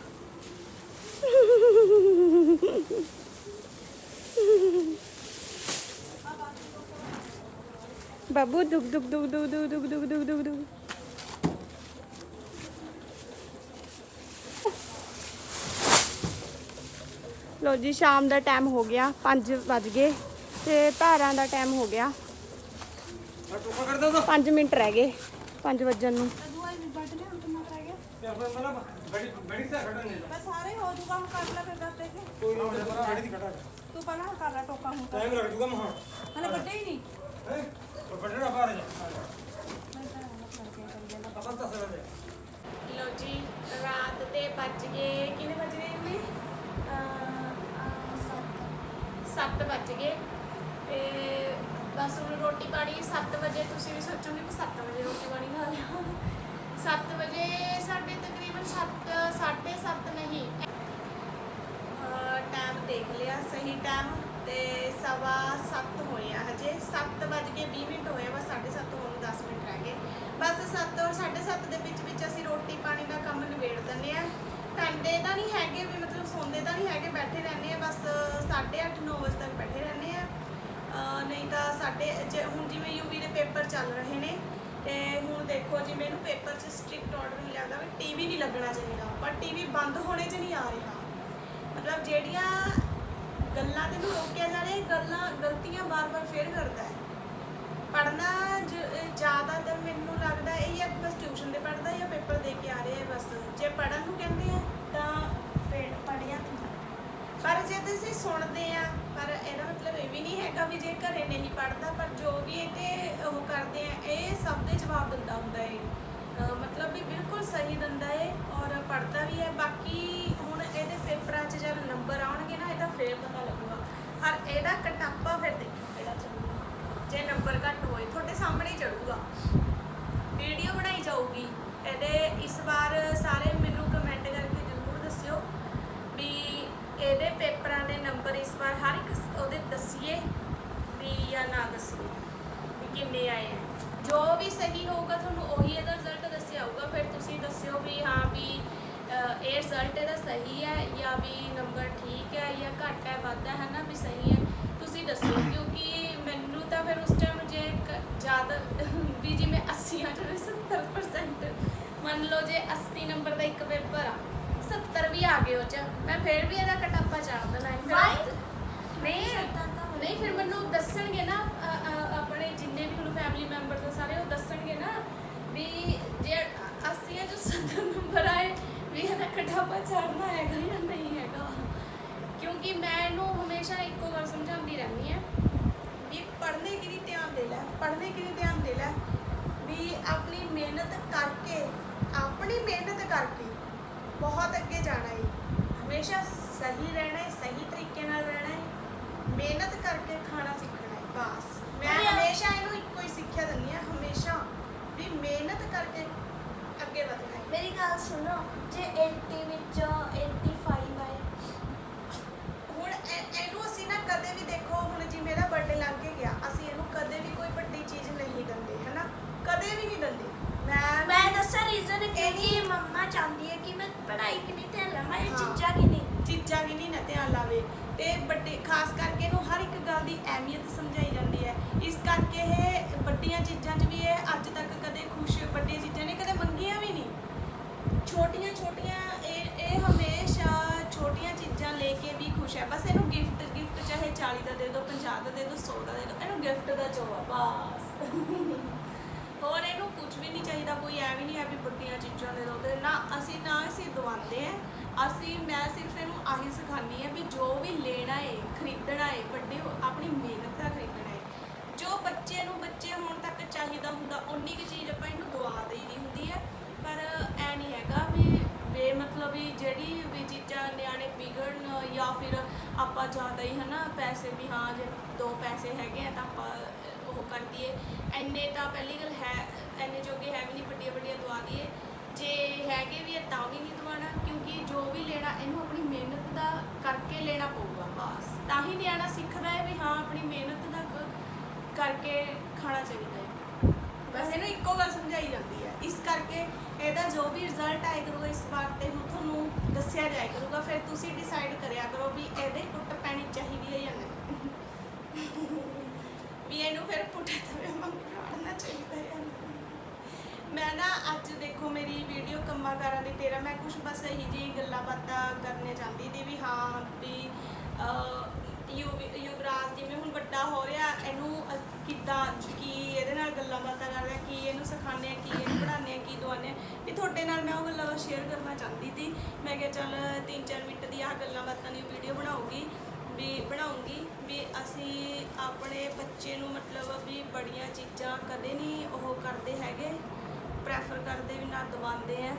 ਬਾਬੂ ਦੁਗ ਦੁਗ ਦੁਗ ਦੁਗ ਦੁਗ ਦੁਗ ਦੁਗ ਦੁਗ ਦੁਗ ਲੋ ਜੀ ਸ਼ਾਮ ਦਾ ਟਾਈਮ ਹੋ ਗਿਆ 5 ਵੱਜ ਗਏ ਤੇ ਧਾਰਾਂ ਦਾ ਟਾਈਮ ਹੋ ਗਿਆ। 5 ਮਿੰਟ ਰਹਿ ਗਏ 5 ਵਜਣ ਨੂੰ।
ਬਸ ਸਾਰੇ ਹੋ ਜੂਗਾ ਹੁਣ ਕਰ ਲੈ ਫਿਰ ਦੱਸ ਦੇ ਕੇ ਤੂੰ ਪਹਿਲਾਂ ਕਰ ਲੈ ਟੋਕਾ ਹੁਣ
ਟਾਈਮ ਲੱਗ ਜੂਗਾ ਮਹਾ
ਹਲੇ ਵੱਡੇ ਹੀ ਨਹੀਂ
ਹੈ ਉਹ ਵੱਡਣਾ ਬਾਹਰ ਜਾ ਆਪਾਂ ਤਾਂ ਸਰ
ਲੋ ਜੀ ਰਾਤ ਦੇ ਵੱਜ ਗਏ ਕਿੰਨੇ ਵੱਜ ਗਏ ਨੇ 7 ਵੱਜ ਗਏ। ਤੇ ਬਸ ਹੁਣ ਰੋਟੀ ਪਾਣੀ 7 ਵਜੇ, ਤੁਸੀਂ ਵੀ ਸੋਚੋਗੇ ਕਿ 7 ਵਜੇ ਰੋਟੀ ਪਾਣੀ ਖਾ ਲਿਆ। 7 ਵਜੇ ਸਾਡੇ ਤਕਰੀਬਨ 7 7:30 ਨਹੀਂ। ਟਾਈਮ ਦੇਖ ਲਿਆ ਸਹੀ ਟਾਈਮ ਤੇ ਸਵਾ 7 ਹੋਏ ਆ ਹਜੇ। 7 ਵੱਜ ਕੇ 20 ਮਿੰਟ ਹੋਏ ਆ, ਬਸ 7:30 ਹੋਣ ਨੂੰ 10 ਮਿੰਟ ਰਹਿ ਗਏ। ਬਸ 7 ਔਰ 7:30 ਦੇ ਵਿੱਚ ਵਿੱਚ ਅਸੀਂ ਰੋਟੀ ਪਾਣੀ ਦਾ ਕੰਮ ਨਿਬੇੜ ਦਿੰਦੇ ਆ। ਟੰਡੇ ਤਾਂ ਨਹੀਂ ਹੈਗੇ ਵੀ, ਮਤਲਬ ਸੌਂਦੇ ਤਾਂ ਨਹੀਂ ਹੈਗੇ, ਬੈਠੇ ਰਹਿੰਦੇ 8:30 9 ਵਜੇ ਤੱਕ ਬੈਠੇ ਰਹਿੰਦੇ ਆ। ਨਹੀਂ ਤਾਂ ਸਾਡੇ ਜੇ ਹੁਣ ਜਿਵੇਂ ਯੂਵੀ ਦੇ ਪੇਪਰ ਚੱਲ ਰਹੇ ਨੇ, ਤੇ ਹੁਣ ਦੇਖੋ ਜਿਵੇਂ ਇਹਨੂੰ ਪੇਪਰ 'ਚ ਸਟ੍ਰਿਕਟ ਆਰਡਰ ਨਹੀਂ ਲੱਗਦਾ ਵੀ ਟੀਵੀ ਨਹੀਂ ਲੱਗਣਾ ਚਾਹੀਦਾ, ਪਰ ਟੀਵੀ ਬੰਦ ਹੋਣੇ 'ਚ ਨਹੀਂ ਆ ਰਿਹਾ। ਮਤਲਬ ਜਿਹੜੀਆਂ ਗੱਲਾਂ ਤੇ ਨੂੰ ਰੋਕਿਆ ਜਾ ਰਿਹਾ ਗੱਲਾਂ ਗਲਤੀਆਂ ਬਾਰ-ਬਾਰ ਫੇਰ ਕਰਦਾ ਹੈ। ਪੜਨਾ ਜ਼ਿਆਦਾਤਰ ਮੈਨੂੰ ਲੱਗਦਾ ਇਹ ਜਾਂ ਬਸ ਟਿਊਸ਼ਨ ਦੇ ਪੜਦਾ ਜਾਂ ਪੇਪਰ ਦੇ ਕੇ ਆ ਰਿਹਾ ਬਸ। ਜੇ ਪੜਨ ਨੂੰ ਕਹਿੰਦੇ ਆ ਤਾਂ ਪੇੜ ਪੜਿਆ ਪਰ ਜੇ ਤੁਸੀਂ ਸੁਣਦੇ ਆ ਪਰ ਇਹਦਾ ਮਤਲਬ ਇਹ ਵੀ ਨਹੀਂ ਹੈਗਾ ਵੀ ਜੇ ਘਰੇ ਨਹੀਂ ਪੜਦਾ ਪਰ ਜੋ ਵੀ ਇਹ ਤੇ ਉਹ ਕਰਦੇ ਆ, ਇਹ ਸਭ ਦੇ ਜਵਾਬ ਦਿੰਦਾ ਹੁੰਦਾ ਹੈ ਮਤਲਬ ਵੀ ਬਿਲਕੁਲ ਸਹੀ ਦਿੰਦਾ ਹੈ ਔਰ ਪੜਦਾ ਵੀ ਹੈ। ਬਾਕੀ ਹੁਣ ਇਹਦੇ ਪੇਪਰਾਂ 'ਚ ਜਦ ਨੰਬਰ ਆਉਣਗੇ ਨਾ, ਇਹਦਾ ਫੇਰ ਪਤਾ ਲੱਗੂਗਾ। ਪਰ ਇਹਦਾ ਕਟਾਪਾ ਫਿਰ ਦੇਖੋ ਇਹਦਾ ਚੱਲੂਗਾ। ਜੇ ਨੰਬਰ ਘੱਟ ਹੋਏ, ਤੁਹਾਡੇ ਸਾਹਮਣੇ ਹੀ ਚੜੂਗਾ ਪਰ ਹਰ ਇੱਕ ਉਹਦੇ ਦੱਸੀਏ ਵੀ ਜਾਂ ਨਾ ਦੱਸੀਏ ਵੀ ਕਿੰਨੇ ਆਏ ਆ। ਜੋ ਵੀ ਸਹੀ ਹੋਊਗਾ ਤੁਹਾਨੂੰ ਉਹੀ ਇਹਦਾ ਰਿਜ਼ਲਟ ਦੱਸਿਆ ਹੋਊਗਾ। ਫਿਰ ਤੁਸੀਂ ਦੱਸਿਓ ਵੀ ਹਾਂ ਵੀ ਇਹ ਰਿਜ਼ਲਟ ਇਹਦਾ ਸਹੀ ਹੈ ਜਾਂ ਵੀ ਨੰਬਰ ਠੀਕ ਹੈ ਜਾਂ ਘੱਟ ਹੈ, ਵੱਧ ਹੈ ਨਾ ਵੀ ਸਹੀ ਹੈ। ਤੁਸੀਂ ਦੱਸਿਓ, ਕਿਉਂਕਿ ਮੈਨੂੰ ਤਾਂ ਫਿਰ ਉਸ ਟਾਈਮ ਜੇ ਜ਼ਿਆਦਾ <laughs> ਵੀ ਜਿਵੇਂ 80 ਆ ਜਾਵੇ 70% ਮੰਨ ਲਓ ਜੇ 80 ਨੰਬਰ ਦਾ ਇੱਕ ਪੇਪਰ ਆ 70 ਵੀ ਆ ਗਏ ਉਹ ਚ,
ਮੈਂ ਫਿਰ ਵੀ ਇਹਦਾ ਕਟਾਪਾ ਚਾੜ ਦੇਣਾ। ਹੈ ਨਹੀਂ
ਏਦਾਂ ਤਾਂ
ਨਹੀਂ ਫਿਰ ਮੈਨੂੰ ਦੱਸਣਗੇ ਨਾ ਅ, ਅ, ਆਪਣੇ ਜਿੰਨੇ ਵੀ ਹੁਣ ਫੈਮਿਲੀ ਮੈਂਬਰਸ ਆ ਸਾਰੇ ਉਹ ਦੱਸਣਗੇ ਨਾ ਵੀ ਜੇ 80 ਜਾਂ ਜੋ 70 ਮੈਂਬਰ ਆਏ ਵੀ ਇਹਦਾ ਕਟਾਪਾ ਚਾੜਨਾ ਹੈਗਾ ਜਾਂ ਨਹੀਂ ਹੈਗਾ। ਕਿਉਂਕਿ ਮੈਂ ਇਹਨੂੰ ਹਮੇਸ਼ਾ ਇੱਕੋ ਗੱਲ ਸਮਝਾਉਂਦੀ ਰਹਿੰਦੀ ਹਾਂ
ਵੀ ਪੜ੍ਹਨੇ ਕਿ ਨਹੀਂ ਧਿਆਨ ਦੇ ਲੈ ਪੜ੍ਹਨੇ ਕਿ ਧਿਆਨ ਦੇ ਲੈ ਵੀ ਆਪਣੀ ਮਿਹਨਤ ਕਰਕੇ ਆਪਣੀ ਮਿਹਨਤ ਕਰਕੇ ਬਹੁਤ ਅੱਗੇ ਜਾਣਾ ਹੈ ਹਮੇਸ਼ਾ ਸਹੀ ਰਹਿਣਾ ਹੈ ਸਹੀ ਤਰੀਕੇ ਨਾਲ ਰਹਿਣਾ ਹੈ ਮਿਹਨਤ ਕਰਕੇ ਖਾਣਾ ਸਿੱਖਣਾ ਹੈ ਬਸ। ਮੈਂ ਹਮੇਸ਼ਾ ਇਹਨੂੰ ਇੱਕੋ ਹੀ ਸਿੱਖਿਆ ਦਿੰਦੀ ਹਾਂ ਹਮੇਸ਼ਾ ਵੀ ਮਿਹਨਤ ਕਰਕੇ ਅੱਗੇ ਵਧਣਾ ਹੈ।
ਮੇਰੀ ਗੱਲ ਸੁਣੋ ਜੇ 80 ਵਿੱਚੋਂ 85 ਆਏ।
ਹੁਣ ਇਹ- ਇਹਨੂੰ ਅਸੀਂ ਨਾ ਕਦੇ ਵੀ ਦੇਖੋ ਹੁਣ ਜਿਵੇਂ ਇਹਦਾ ਬਰਥਡੇ ਲੰਘ ਕੇ ਗਿਆ ਅਸੀਂ ਇਹਨੂੰ ਕਦੇ ਵੀ ਕੋਈ ਵੱਡੀ ਚੀਜ਼ ਨਹੀਂ ਦਿੰਦੇ ਹੈਨਾ? ਕਦੇ ਵੀ ਨਹੀਂ ਦਿੰਦੇ। ਮੈਂ
ਮੈਂ ਦੱਸਾਂ ਰੀਜ਼ਨ ਕਿਉਂਕਿ ਮੰਮਾ ਚਾਹੁੰਦੀ ਹੈ ਕਿ ਮੈਂ ਪੜ੍ਹਾਈ ਕਿ ਨਹੀਂ ਤੇ ਲਵਾਂ ਇਹ
ਹਾਂ।
ਚੀਜ਼ਾਂ ਕਿ ਨਹੀਂ।
ਚੀਜ਼ਾਂ ਵੀ ਨਹੀਂ ਨਾ ਧਿਆਨ ਲਾਵੇ। ਤੇ ਵੱਡੇ ਅਹਿਮੀਅਤ ਸਮਝਾਈ ਜਾਂਦੀ ਹੈ। ਇਸ ਕਰਕੇ ਇਹ ਵੱਡੀਆਂ ਚੀਜ਼ਾਂ 'ਚ ਵੀ ਇਹ ਅੱਜ ਤੱਕ ਕਦੇ ਖੁਸ਼ ਵੱਡੀਆਂ ਚੀਜ਼ਾਂ ਨੇ, ਕਦੇ ਮੰਗੀਆਂ ਵੀ ਨਹੀਂ। ਛੋਟੀਆਂ ਛੋਟੀਆਂ ਇਹ ਇਹ ਹਮੇਸ਼ਾ ਛੋਟੀਆਂ ਚੀਜ਼ਾਂ ਲੈ ਕੇ ਵੀ ਖੁਸ਼ ਹੈ। ਬਸ ਇਹਨੂੰ ਗਿਫਟ ਗਿਫਟ ਚਾਹੇ 40 ਦਾ ਦੇ ਦਿਓ 50 ਦਾ ਦੇ ਦਿਓ 100 ਦਾ ਦੇ ਦਿਓ ਇਹਨੂੰ ਗਿਫਟ ਦਾ ਚਾਅ ਬਸ। ਹੋਰ ਇਹਨੂੰ ਕੁਝ ਵੀ ਨਹੀਂ ਚਾਹੀਦਾ, ਕੋਈ ਐ ਵੀ ਨਹੀਂ ਹੈ ਵੀ ਵੱਡੀਆਂ ਚੀਜ਼ਾਂ ਦੇ ਦੋ। ਤੇ ਨਾ ਅਸੀਂ ਨਾ ਅਸੀਂ ਦਵਾਉਂਦੇ ਆ ਅਸੀਂ ਮੈਂ ਸਿਰਫ ਇਹਨੂੰ ਆਹੀ ਸਿਖਾਉਂਦੀ ਹਾਂ ਵੀ ਜੋ ਵੀ ਲੈਣਾ ਏ ਖਰੀਦਣਾ ਹੈ ਵੱਡੇ ਹੋ- ਆਪਣੀ ਮਿਹਨਤ ਦਾ ਖਰੀਦਣਾ ਹੈ ਜੋ ਬੱਚੇ ਨੂੰ ਬੱਚੇ ਹੋਣ ਤੱਕ ਚਾਹੀਦਾ ਹੁੰਦਾ ਉਨੀ ਕੁ ਚੀਜ਼ ਆਪਾਂ ਇਹਨੂੰ ਦਵਾ ਦੇਈਦੀ ਹੁੰਦੀ ਹੈ। ਪਰ ਐ ਨਹੀਂ ਹੈਗਾ ਵੀ ਬੇ ਮਤਲਬ ਵੀ ਜਿਹੜੀ ਵੀ ਚੀਜ਼ਾਂ ਨਿਆਣੇ ਵਿਗੜਨ ਜਾਂ ਫਿਰ ਆਪਾਂ ਜ਼ਿਆਦਾ ਹੀ ਹਨਾ ਪੈਸੇ ਵੀ ਹਾਂ ਜੇ ਦੋ ਪੈਸੇ ਹੈਗੇ ਆ ਤਾਂ ਆਪਾਂ ਅਹ, ਉਹ ਕਰ ਦਈਏ। ਐਨੇ ਤਾਂ ਪਹਿਲੀ ਗੱਲ ਹੈ ਐਨੇ ਜੋਗੇ ਹੈ ਵੀ ਨਹੀਂ ਵੱਡੀਆਂ ਵੱਡੀਆਂ ਦਵਾ ਦਈਏ। ਜੇ ਹੈਗੇ ਵੀ ਆ ਤਾਂ ਵੀ ਨਹੀਂ ਦਵਾਣਾ ਕਿਉਂਕਿ ਜੋ ਵੀ ਲੈਣਾ, ਇਹਨੂੰ ਆਪਣੀ ਮਿਹਨਤ ਦਾ ਕਰਕੇ ਲੈਣਾ ਪਊਗਾ। ਬਸ, ਤਾਂ ਹੀ ਨਿਆਣਾ ਸਿੱਖਦਾ ਹੈ ਵੀ ਹਾਂ, ਆਪਣੀ ਮਿਹਨਤ ਦਾ ਕ- ਕਰਕੇ ਖਾਣਾ ਚਾਹੀਦਾ ਹੈ। ਬਸ ਇਹਨੂੰ ਇੱਕੋ ਗੱਲ ਸਮਝਾਈ ਜਾਂਦੀ ਹੈ। ਇਸ ਕਰਕੇ ਇਹਦਾ ਜੋ ਵੀ ਰਿਜ਼ਲਟ ਆਏ ਕਰੂਗਾ ਇਸ ਵਾਰ ਤੇ ਹੁਣ ਤੁਹਾਨੂੰ ਦੱਸਿਆ ਜਾਇਆ ਕਰੂਗਾ। ਫਿਰ ਤੁਸੀਂ ਡਿਸਾਈਡ ਕਰਿਆ ਕਰੋ ਵੀ ਇਹਦੇ ਕੁੱਟ ਪੈਣੀ ਚਾਹੀਦੀ ਹੈ ਜਾਂ ਨਹੀਂ ਵੀ ਇਹਨੂੰ ਫਿਰ ਪੁੱਠੇ ਤਵੇ ਵਾਂਗ ਖਾਣਾ ਚਾਹੀਦਾ ਹੈ ਜਾਂ ਨਹੀਂ। ਮੈਂ ਨਾ ਅੱਜ ਦੇਖੋ ਮੇਰੀ ਵੀਡੀਓ ਕੰਮਾਂ ਕਾਰਾਂ ਦੀ ਤੇਰਾ ਮੈਂ ਕੁਝ ਬਸ ਇਹੀ ਜੀ ਗੱਲਾਂ ਬਾਤਾਂ ਕਰਨੇ ਚਾਹੁੰਦੀ ਸੀ ਵੀ ਹਾਂ ਵੀ ਅਹ, ਯੁਵ- ਯੁਵਰਾਜ ਜਿਵੇਂ ਹੁਣ ਵੱਡਾ ਹੋ ਰਿਹਾ ਇਹਨੂੰ ਕਿੱਦਾਂ ਕੀ ਇਹਦੇ ਨਾਲ ਗੱਲਾਂ ਬਾਤਾਂ ਕਰਦੇ ਆ ਕੀ ਇਹਨੂੰ ਸਿਖਾਉਂਦੇ ਆ ਕੀ ਇਹਨੂੰ ਪੜ੍ਹਾਉਂਦੇ ਆ ਕੀ ਦਵਾਉਂਦੇ ਆ ਵੀ ਤੁਹਾਡੇ ਨਾਲ ਮੈਂ ਉਹ ਗੱਲਾਂ ਸ਼ੇਅਰ ਕਰਨਾ ਚਾਹੁੰਦੀ ਸੀ। ਮੈਂ ਕਿਹਾ ਚੱਲ 3-4 ਮਿੰਟ ਦੀ ਆਹ ਗੱਲਾਂ ਬਾਤਾਂ ਦੀ ਵੀਡੀਓ ਬਣਾਉਗੀ ਵੀ ਬਣਾਉਂਗੀ ਵੀ ਅਸੀਂ ਆਪਣੇ ਬੱਚੇ ਨੂੰ ਮਤਲਬ ਵੀ ਬੜੀਆਂ ਚੀਜ਼ਾਂ ਕਦੇ ਨਹੀਂ ਉਹ ਕਰਦੇ ਹੈਗੇ। ਪ੍ਰੈਫਰ ਕਰਦੇ ਵੀ ਨਾ ਦਵਾਉਂਦੇ ਆ।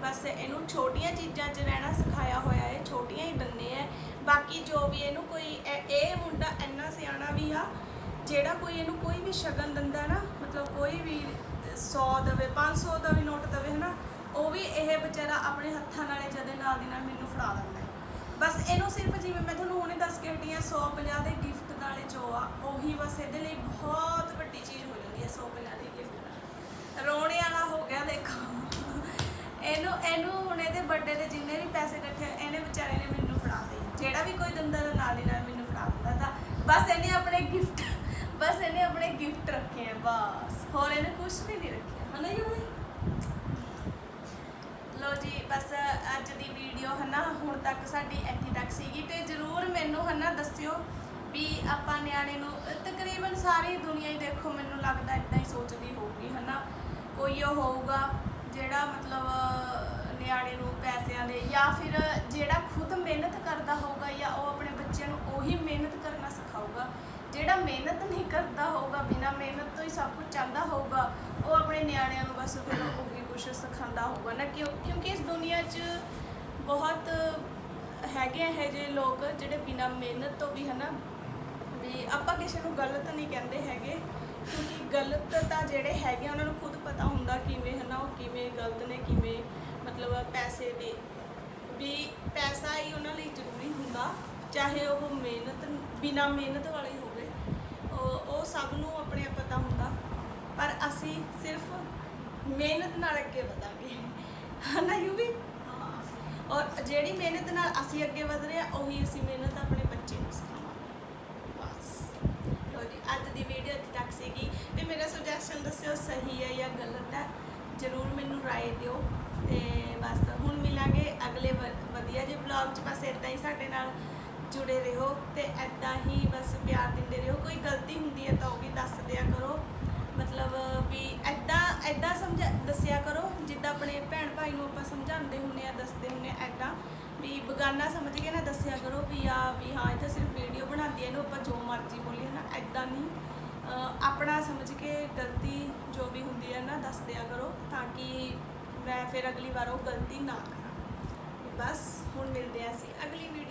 ਬਸ ਇਹਨੂੰ ਛੋਟੀਆਂ ਚੀਜ਼ਾਂ 'ਚ ਰਹਿਣਾ ਸਿਖਾਇਆ ਹੋਇਆ ਹੈ, ਛੋਟੀਆਂ ਹੀ ਦੰਨੇ ਆ। ਬਾਕੀ ਜੋ ਵੀ ਇਹਨੂੰ ਕੋਈ ਇਹ ਇਹ ਮੁੰਡਾ ਇੰਨਾ ਸਿਆਣਾ ਵੀ ਆ, ਜਿਹੜਾ ਕੋਈ ਇਹਨੂੰ ਕੋਈ ਵੀ ਸ਼ਗਨ ਦਿੰਦਾ ਨਾ, ਮਤਲਬ ਕੋਈ ਵੀ 100 ਦਵੇ 500 ਦਾ ਵੀ ਨੋਟ ਦਵੇ, ਹਨਾ, ਉਹ ਵੀ ਇਹ ਵਿਚਾਰਾ ਆਪਣੇ ਹੱਥਾਂ ਨਾਲੇ ਜਦੇ ਨਾਲ ਦੀ ਨਾਲ ਮੈਨੂੰ ਫੜਾ ਦਿੰਦਾ ਹੈ। ਬਸ ਇਹਨੂੰ ਸਿਰਫ ਜਿਵੇਂ ਮੈਂ ਤੁਹਾਨੂੰ ਹੁਣੇ ਦੱਸ ਕੇ ਹਟੀ ਹਾਂ 150 ਦੇ ਗਿਫਟ ਨਾਲੇ ਜੋ ਆ, ਉਹੀ ਬਸ ਇਹਦੇ ਲਈ ਬਹੁਤ ਵੱਡੀ ਚੀਜ਼ ਹੋ ਜਾਂਦੀ ਹੈ 150 ਦੇ ਗਿਫਟ ਰੋਣੇ ਵਾਲਾ ਹੋ ਗਿਆ ਦੇਖੋ। ਇਹਨੂੰ ਇਹਨੂੰ ਹੁਣ ਇਹਦੇ ਬਰਥਡੇ ਦੇ ਜਿੰਨੇ ਵੀ ਪੈਸੇ ਇਕੱਠੇ ਹੋਏ, ਇਹਨੇ ਵਿਚਾਰੇ ਨੇ ਮੈਨੂੰ ਫੜਾ ਦੇ ਜਿਹੜਾ ਵੀ ਕੋਈ ਦਿੰਦਾ ਤਾਂ ਨਾਲ ਦੀ ਨਾਲ ਮੈਨੂੰ ਫੜਾ ਦਿੰਦਾ ਤਾਂ ਬਸ ਇਹਨੇ ਆਪਣੇ ਗਿਫਟ ਬਸ ਇਹਨੇ ਆਪਣੇ ਗਿਫਟ ਰੱਖੇ ਆ ਬਸ। ਹੋਰ ਇਹਨੇ ਕੁਝ ਵੀ ਨਹੀਂ ਰੱਖਿਆ ਹਨਾ ਯੂਵੀ ਲੋ ਜੀ ਬਸ ਅੱਜ ਦੀ ਵੀਡੀਓ ਹਨਾ ਹੁਣ ਤੱਕ ਸਾਡੀ ਇੱਥੇ ਤੱਕ ਸੀਗੀ ਤੇ ਜਰੂਰ ਮੈਨੂੰ ਹਨਾ ਦੱਸਿਓ ਵੀ ਆਪਾਂ ਨਿਆਣੇ ਨੂੰ ਤਕਰੀਬਨ ਸਾਰੀ ਦੁਨੀਆ ਹੀ ਦੇਖੋ ਮੈਨੂੰ ਲੱਗਦਾ ਇਦਾਂ ਹੀ ਸੋਚਦੀ ਹੋਊਗੀ ਹਨਾ। ਕੋਈ ਉਹ ਹੋਊਗਾ ਜਿਹੜਾ ਮਤਲਬ ਨਿਆਣੇ ਨੂੰ ਪੈਸਿਆਂ ਦੇ ਜਾਂ ਫਿਰ ਜਿਹੜਾ ਖੁਦ ਮਿਹਨਤ ਕਰਦਾ ਹੋਊਗਾ ਜਾਂ ਉਹ ਆਪਣੇ ਬੱਚਿਆਂ ਨੂੰ ਉਹੀ ਮਿਹਨਤ ਕਰਨਾ ਸਿਖਾਊਗਾ। ਜਿਹੜਾ ਮਿਹਨਤ ਨਹੀਂ ਕਰਦਾ ਹੋਊਗਾ, ਬਿਨਾਂ ਮਿਹਨਤ ਤੋਂ ਹੀ ਸਭ ਕੁਝ ਚਾਹੁੰਦਾ ਹੋਊਗਾ, ਉਹ ਆਪਣੇ ਨਿਆਣਿਆਂ ਨੂੰ ਬਸ ਫਿਰ ਉਹੀ ਕੁਝ ਸਿਖਾਉਂਦਾ ਹੋਊਗਾ। ਨਾ ਕਿਉਂ, ਕਿਉਂਕਿ ਇਸ ਦੁਨੀਆ 'ਚ ਬਹੁਤ ਹੈਗੇ ਇਹੋ ਜਿਹੇ ਲੋਕ ਜਿਹੜੇ ਬਿਨਾਂ ਮਿਹਨਤ ਤੋਂ ਵੀ ਹਨਾ, ਵੀ ਆਪਾਂ ਕਿਸੇ ਨੂੰ ਗਲਤ ਨਹੀਂ ਕਹਿੰਦੇ ਹੈਗੇ। ਕਿਉਂਕਿ ਗਲਤ ਤਾਂ ਜਿਹੜੇ ਹੈਗੇ ਉਹਨਾਂ ਨੂੰ ਖੁਦ ਪਤਾ ਹੁੰਦਾ ਕਿਵੇਂ ਹਨਾ, ਉਹ ਕਿਵੇਂ ਗਲਤ ਨੇ, ਕਿਵੇਂ ਮਤਲਬ ਪੈਸੇ ਦੇ। ਵੀ ਪੈਸਾ ਹੀ ਉਹਨਾਂ ਲਈ ਜ਼ਰੂਰੀ ਹੁੰਦਾ, ਚਾਹੇ ਉਹ ਮਿਹਨਤ, ਬਿਨਾ ਮਿਹਨਤ ਵਾਲੀ ਹੋਵੇ। ਉਹ ਉਹ ਸਭ ਨੂੰ ਆਪਣੇ ਆਪ ਪਤਾ ਹੁੰਦਾ। ਪਰ ਅਸੀਂ ਸਿਰਫ ਮਿਹਨਤ ਨਾਲ ਅੱਗੇ ਵਧਾਂਗੇ। ਹਨਾ ਯੂ ਵੀ ਔਰ ਜਿਹੜੀ ਮਿਹਨਤ ਨਾਲ ਅਸੀਂ ਅੱਗੇ ਵਧ ਰਹੇ ਹਾਂ, ਉਹੀ ਅਸੀਂ ਮਿਹਨਤ ਆਪਣੇ ਬੱਚੇ ਨੂੰ ਸਿਖਾਵਾਂਗੇ ਬਸ ਲੋ ਜੀ ਅੱਜ ਦੀ ਵੀਡੀਓ ਸੀਗੀ ਤੇ ਮੇਰਾ ਸੁਜੈਸ਼ਨ ਦੱਸਿਓ ਸਹੀ ਹੈ ਜਾਂ ਗਲਤ ਹੈ, ਜਰੂਰ ਮੈਨੂੰ ਰਾਏ ਦਿਓ ਤੇ ਬਸ ਹੁਣ ਮਿਲਾਂਗੇ ਅਗਲੇ ਵ- ਵਧੀਆ ਜਿਹੇ ਵਲੌਗ 'ਚ, ਬਸ ਇਦਾਂ ਹੀ ਸਾਡੇ ਨਾਲ ਜੁੜੇ ਰਹੋ ਤੇ ਐਦਾਂ ਹੀ ਬਸ ਪਿਆਰ ਦਿੰਦੇ ਰਹੋ, ਕੋਈ ਗਲਤੀ ਹੁੰਦੀ ਹੈ ਤਾਂ ਉਹ ਵੀ ਦੱਸ ਦਿਆ ਕਰੋ, ਮਤਲਬ ਵੀ ਐਦਾਂ ਐਦਾਂ ਸਮਝਾ, ਦੱਸਿਆ ਕਰੋ, ਜਿੱਦਾਂ ਆਪਣੇ ਭੈਣ ਭਾਈ ਨੂੰ ਆਪਾਂ ਸਮਝਾਉਂਦੇ ਹੁੰਨੇ ਆ ਦੱਸਦੇ ਹੁੰਨੇ ਆ ਐਦਾਂ ਵੀ ਬਗਾਨਾ ਸਮਝ ਕੇ ਨਾ ਦੱਸਿਆ ਕਰੋ ਵੀ ਆ ਵੀ ਹਾਂ, ਇਹ ਤਾਂ ਸਿਰਫ ਵੀਡੀਓ ਬਣਾਉਂਦੀ ਹੈ, ਇਹਨੂੰ ਆਪਾਂ ਜੋ ਮਰਜ਼ੀ ਬੋਲੀਏ ਨਾ ਐਦਾਂ ਨਹੀਂ। ਆਪਣਾ ਸਮਝ ਕੇ ਗਲਤੀ ਜੋ ਵੀ ਹੁੰਦੀ ਹੈ ਨਾ, ਦੱਸ ਦਿਆ ਕਰੋ ਤਾਂ ਕਿ ਮੈਂ ਫਿਰ ਅਗਲੀ ਵਾਰ ਉਹ ਗਲਤੀ ਨਾ ਕਰਾਂ। ਬਸ ਹੁਣ ਮਿਲਦੇ ਹਾਂ ਅਸੀਂ ਅਗਲੀ ਵੀਡੀਓ